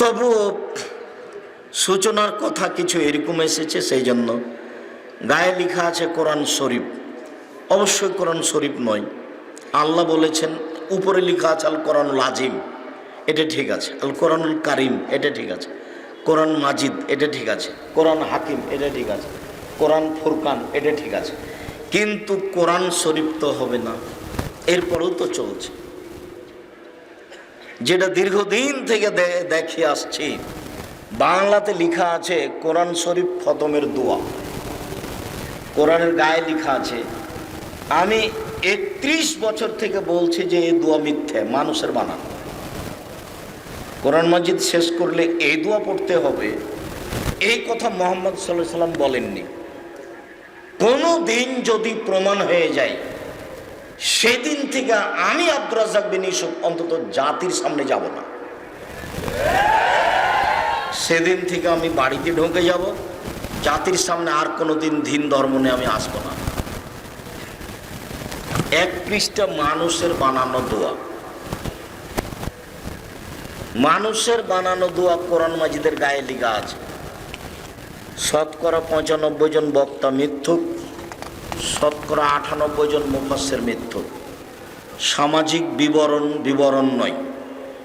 তবুও সূচনার কথা কিছু এরকম এসেছে, সেই জন্য গায়ে লেখা আছে কোরআন শরীফ। অবশ্যই কোরআন শরীফ নয়। আল্লাহ বলেছেন, উপরে লেখা আছে আল কোরআন লাজিম এটা ঠিক আছে। আল কোরআনুল কারিম, এটা ঠিক আছে। কোরআন মাজিদ, এটা ঠিক আছে। কোরআন হাকিম, এটা ঠিক আছে। কোরআন ফুরকান, এটা ঠিক আছে। কিন্তু কোরআন শরীফ তো হবে না। এরপরেও তো চলছে। যেটা দীর্ঘদিন থেকে দেখে আসছি। বাংলাতে লেখা আছে কোরআন শরীফ খতমের দোয়া। কোরআনের গায়ে লেখা আছে, আমি একত্রিশ বছর থেকে বলছি যে এই দোয়া মিথ্যে, মানুষের বানানো। কোরআন মাজিদ শেষ করলে এই দোয়া পড়তে হবে। এই কথা মোহাম্মদ সাল্লাহ সাল্লাম বলেননি। কোনো দিন যদি প্রমাণ হয়ে যায় সেদিন থেকে আমি আব্দুর রাজাক বিন ইউসুফ অন্তত জাতির সামনে যাব না। সেদিন থেকে আমি বাড়িতে ঢুকে যাব। জাতির সামনে আর কোনো দিন দিন ধর্ম নিয়ে আমি আসব না। এক পৃষ্ঠা মানুষের বানানো দোয়া। মানুষের বানানো দোয়া কোরআন মাজিদের গায়ে লিখা আছে। শতকরা পঁচানব্বই জন বক্তা মিথ্যুক। শতকরা আটানব্বই জন মুফাসের মৃত্যু। সামাজিক বিবরণ বিবরণ নয়।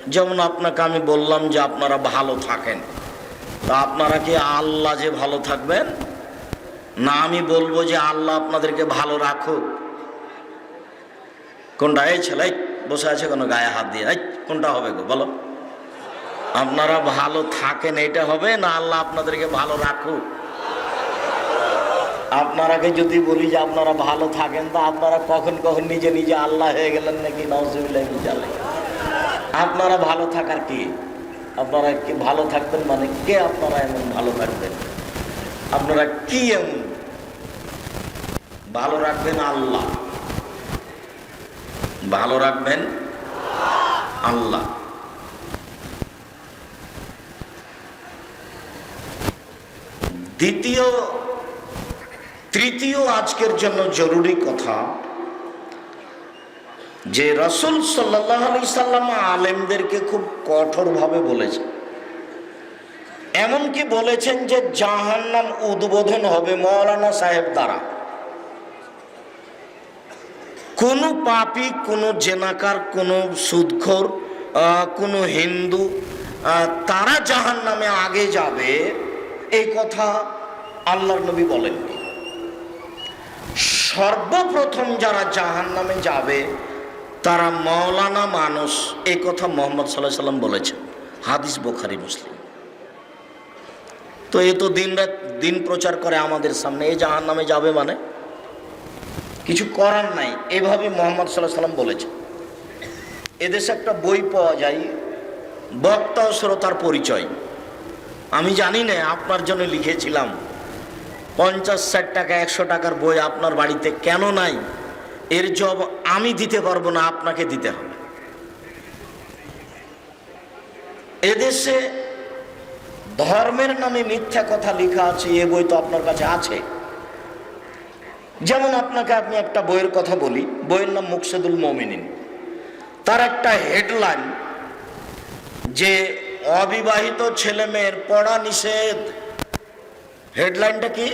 যেমন আপনাকে আমি বললাম যে আপনারা ভালো থাকেন। তা আপনারা কি আল্লাহ যে ভালো থাকবেন? না, আমি বলব যে আল্লাহ আপনাদেরকে ভালো রাখুক। কোনটা? এই ছেলে বসে আছে কোনো গায়ে হাত দিয়ে। এই, কোনটা হবে গো? বলো। আপনারা ভালো থাকেন, এটা হবে না আল্লাহ আপনাদেরকে ভালো রাখুক। আপনারাকে যদি বলি যে আপনারা ভালো থাকেন, তা আপনারা কখন কখন নিজে নিজে আল্লাহ হয়ে গেলেন নাকি নজরুল্লাহ জালে আপনারা ভালো থাকার কি? আপনারা কি ভালো থাকবেন মানে কে আপনারা এমন ভালো থাকবেন? আপনারা কি এমন? ভালো রাখবেন আল্লাহ। ভালো রাখবেন আল্লাহ। দ্বিতীয় তৃতীয় আজকের জন্য জরুরি কথা যে রসুল সাল্লাহ আলি সাল্লাম আলেমদেরকে খুব কঠোরভাবে বলেছেন। এমনকি বলেছেন যে জাহান্নাম উদ্বোধন হবে মৌলানা সাহেব দ্বারা। কোনো পাপি, কোনো জেনাকার, কোনো সুদখোর কোনো হিন্দু তারা জাহান নামে আগে যাবে, এই কথা আল্লাহর নবী বলেননি। সর্বপ্রথম যারা জাহান নামে যাবে, তারা মৌলানা মানুষ এই কথা মোহাম্মদ সাল্লাহ সাল্লাম বলেছেন, হাদিস বোখারি, মুসলিম। তো এ তো দিন রাত, দিন প্রচার করে আমাদের সামনে এই জাহান নামে যাবে মানে? কিছু করার নাই, এভাবে মোহাম্মদ সাল্লাহ সাল্লাম বলেছেন। এদেশে একটা বই পাওয়া যায়, বক্তা ও শ্রোতার পরিচয়। আমি জানি না, আপনার জন্য লিখেছিলাম। পঞ্চাশ ষাট টাকা, একশো টাকার বই আপনার বাড়িতে কেন নাই? এর জব আমি দিতে পারব না, আপনাকে দিতে হবে। এদেশে ধর্মের নামে মিথ্যা কথা লেখা আছে, এ বই তো আপনার কাছে আছে। যেমন আপনাকে আমি একটা বইয়ের কথা বলি, বইয়ের নাম মুকসেদুল মমিনিন। তার একটা হেডলাইন যে, অবিবাহিত ছেলে মেয়ের পড়া নিষেধ। হেডলাইনটা কি?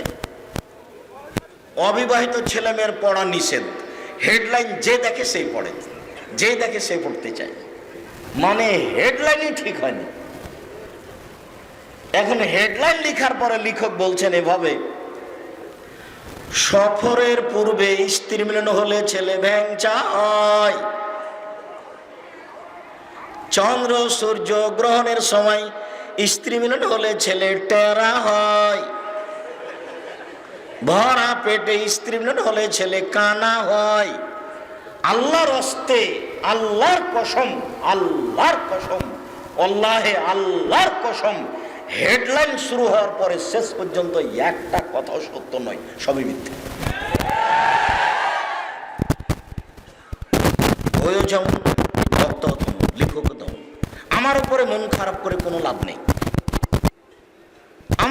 অবিবাহিত ছেলে মেয়ের পড়া নিষেধ। হেডলাইন যে দেখে সেই পড়ে। যে দেখে সে পড়তে চায়। মানে হেডলাইনই ঠিক হয়নি। এখন হেডলাইন লেখার পরে লেখক বলছেন এভাবে, সফরের পূর্বে স্ত্রী মিলন হলে ছেলে ভ্যাংচা হয় চন্দ্র সূর্য গ্রহণের সময় স্ত্রী মিলন হলে ছেলে টেরা হয়। ভরা পেটে স্ত্রী মিলন হলে ছেলে কানা হয়। আল্লাহর অস্তে আল্লাহর কসম আল্লাহর কসম আল্লাহে আল্লাহর কসম। হেডলাইন শুরু হওয়ার পরে শেষ পর্যন্ত একটা কথাও সত্য নয়, সবই মিথ্যে। বইও যেমন ভক্ত লেখক আমার উপরে মন খারাপ করে কোনো লাভ নেই।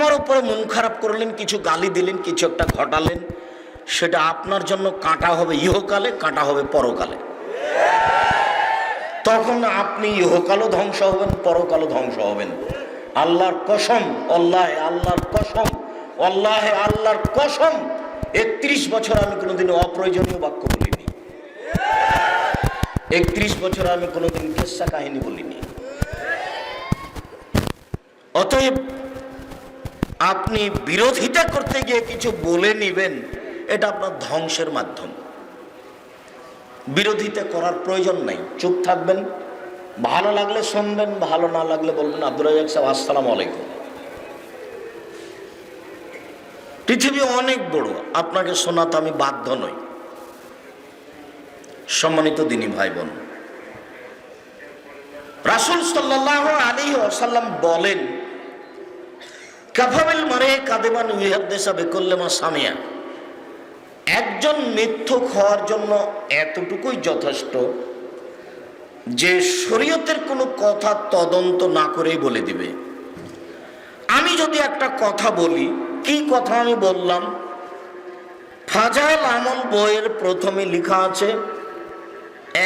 আমার উপরে মন খারাপ করলেন, কিছু গালি দিলেন, কিছু একটা ঘটালেন, সেটা আপনার জন্য কাঁটা হবে ইহকালে, কাঁটা হবে পরকালে। তখন আপনি ইহকালও ধ্বংস হবেন, পরকালও ধ্বংস হবেন। আল্লাহর কসম আল্লাহ আল্লাহর কসম আল্লাহ আল্লাহর কসম, একত্রিশ বছর আমি কোনোদিন অপ্রয়োজনীয় বাক্য বলিনি। একত্রিশ বছর আমি কোনোদিন কেসা কাহিনী বলিনি। অতএব আপনি বিরোধিতা করতে গিয়ে কিছু বলে নিবেন, এটা আপনার ধ্বংসের মাধ্যম। বিরোধিতা করার প্রয়োজন নাই, চুপ থাকবেন, ভালো লাগলে শুনবেন, ভালো না লাগলে বলবেন আব্দুল রাজাক সাহেব, আসসালাম আলাইকুম। পৃথিবী অনেক বড়, আপনাকে শোনাতে আমি বাধ্য নই। সম্মানিত দিনী ভাই বোন রাসুল সাল্লাহ আলী ওসাল্লাম বলেন কাফাবিল মারে ইহাদ্দেশা বেকল্লেমা সামিয়া একজন মিথ্যুক হওয়ার জন্য এতটুকুই যথেষ্ট যে শরীয়তের কোনো কথা তদন্ত না করেই বলে দিবে। আমি যদি একটা কথা বলি, কি কথা আমি বললাম? ফাজাল আমল বইয়ের প্রথমে লেখা আছে,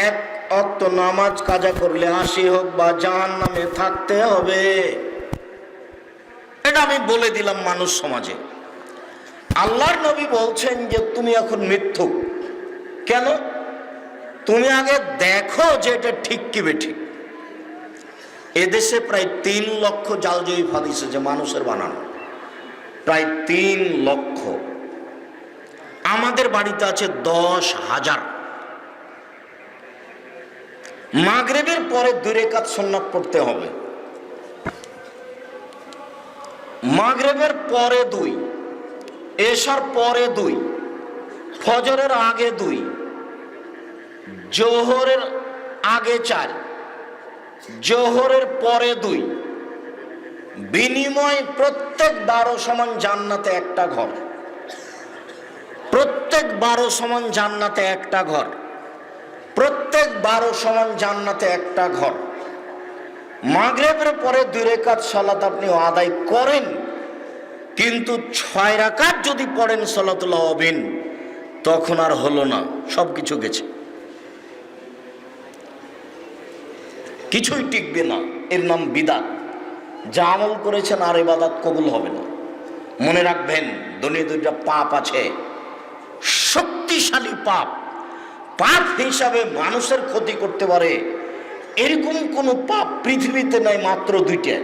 এক অক্ত নামাজ কাজা করলে আসি হোক বা জাহান নামে থাকতে হবে। এটা আমি বলে দিলাম মানুষ সমাজে। আল্লাহর নবী বলছেন যে, তুমি এখন মিথ্যুক কেন? তুমি আগে দেখো যে এটা ঠিক কি বেঠিক এদেশে প্রায় তিন লক্ষ জালজয়ী ফাদিস যে মানুষের বানানো। প্রায় তিন লক্ষ। আমাদের বাড়িতে আছে দশ হাজার। মাগরেবের পরে দূরে কাজ সন্ন্যাত পড়তে হবে। মাগরেবের পরে দুই, এশার পরে দুই, ফজরের আগে দুই, জোহরের আগে চার, জোহরের পরে দুই, বিনিময় প্রত্যেক বারো সমান জান্নাতে একটা ঘর। প্রত্যেক বারো সমান জান্নাতে একটা ঘর। প্রত্যেক বারো সমান জান্নাতে একটা ঘর। মাগরেবের পরে দুই রেখাত সালাত আপনি আদায় করেন। কিন্তু ছয় রাকাত যদি পড়েন সলাতুল্লাহ অবিন, তখন আর হলো না, সব কিছু গেছে। কিছুই টিকবে না, এর নাম বিদাত। যা আমল করেছেন আর এবাদাত কবুল হবে না। মনে রাখবেন দুনিয়া দুইটা পাপ আছে। শক্তিশালী পাপ। পাপ হিসাবে মানুষের ক্ষতি করতে পারে। এরকম কোনো পাপ পৃথিবীতে নাই মাত্র দুইটা।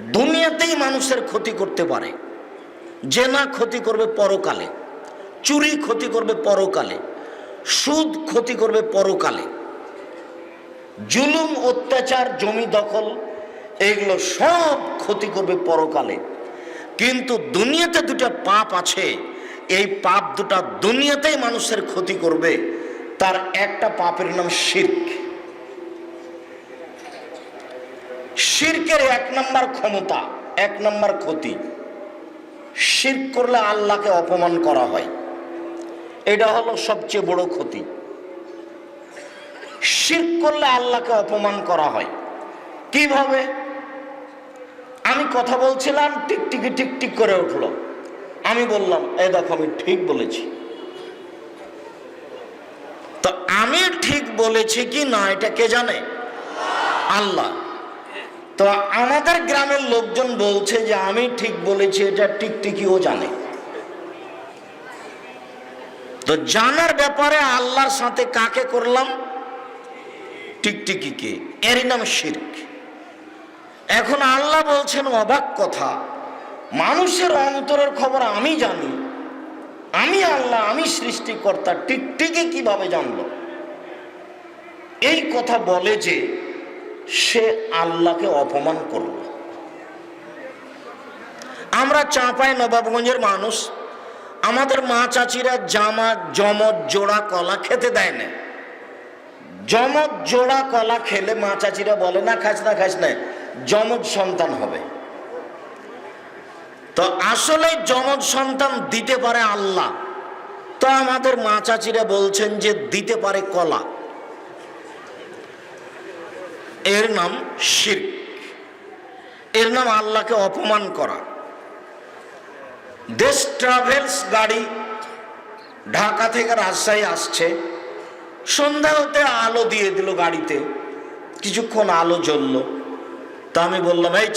দুনিয়াতেই মানুষের ক্ষতি করতে পারে। যে না ক্ষতি করবে পরকালে। চুরি ক্ষতি করবে পরকালে। সুদ ক্ষতি করবে পরকালে। জুলুম, অত্যাচার, জমি দখল, এগুলো সব ক্ষতি করবে পরকালে। কিন্তু দুনিয়াতে দুটা পাপ আছে। এই পাপ দুটা দুনিয়াতেই মানুষের ক্ষতি করবে। তার একটা পাপের নাম শির্ক। শির্কের এক নম্বর ক্ষমতা, এক নম্বর ক্ষতি। শির্ক করলে আল্লাহকে অপমান করা হয়। এটা হলো সবচেয়ে বড় ক্ষতি। শির্ক করলে আল্লাহকে অপমান করা হয়। কীভাবে? আমি কথা বলছিলাম, টিকটিকি টিকটিক করে উঠল। আমি বললাম এ দেখো, আমি ঠিক বলেছি। তো আমি ঠিক বলেছি কি না, এটা কে জানে? আল্লাহ। তো আমাদের গ্রামের লোকজন বলছে যে আমি ঠিক বলেছি, এটা টিকটিকিও জানে। তো জানার ব্যাপারে আল্লাহর সাথে কাকে করলাম? টিকটিকিকে এরই নাম শির্ক। এখন আল্লাহ বলছেন অবাক কথা, মানুষের অন্তরের খবর আমি জানি, আমি আল্লাহ, আমি সৃষ্টিকর্তা টিকটিকি কীভাবে জানলো? এই কথা বলে যে সে আল্লাহকে অপমান করল। আমরা চাঁপাই নবাবগঞ্জের মানুষ, আমাদের মা চাচিরা জামা জমজ জোড়া, কলা খেতে দেয় না। জমজ জোড়া, কলা খেলে মা চাচিরা বলে, না, খাস না খাস না জমজ সন্তান হবে। তো আসলে জমজ সন্তান দিতে পারে আল্লাহ। তো আমাদের মা চাচিরা বলছেন যে দিতে পারে কলা। এর নাম শির। এর নাম আল্লাহকে অপমান করা। দেশ ট্রাভেলস গাড়ি ঢাকা থেকে রাজশাহী আসছে। সন্ধ্যা হতে আলো দিয়ে দিল গাড়িতে। কিছুক্ষণ আলো জ্বলল। তা আমি বললাম, এই